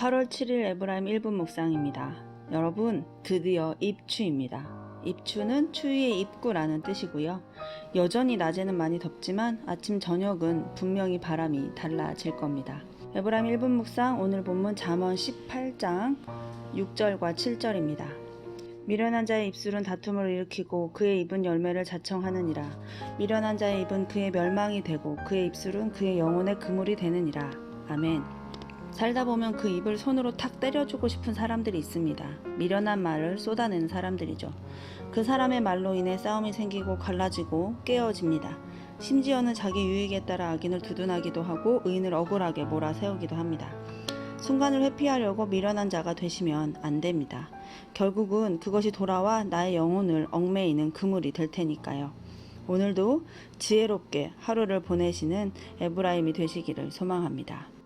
8월 7일 에브라임 1분 묵상입니다. 여러분, 드디어 입추입니다. 입추는 추위의 입구라는 뜻이고요. 여전히 낮에는 많이 덥지만 아침 저녁은 분명히 바람이 달라질 겁니다. 에브라임 1분 묵상 오늘 본문 잠언 18장 6절과 7절입니다. 미련한 자의 입술은 다툼을 일으키고 그의 입은 열매를 자청하느니라. 미련한 자의 입은 그의 멸망이 되고 그의 입술은 그의 영혼의 그물이 되느니라. 아멘. 살다 보면 그 입을 손으로 탁 때려주고 싶은 사람들이 있습니다. 미련한 말을 쏟아내는 사람들이죠. 그 사람의 말로 인해 싸움이 생기고 갈라지고 깨어집니다. 심지어는 자기 유익에 따라 악인을 두둔하기도 하고 의인을 억울하게 몰아세우기도 합니다. 순간을 회피하려고 미련한 자가 되시면 안 됩니다. 결국은 그것이 돌아와 나의 영혼을 얽매이는 그물이 될 테니까요. 오늘도 지혜롭게 하루를 보내시는 에브라임이 되시기를 소망합니다.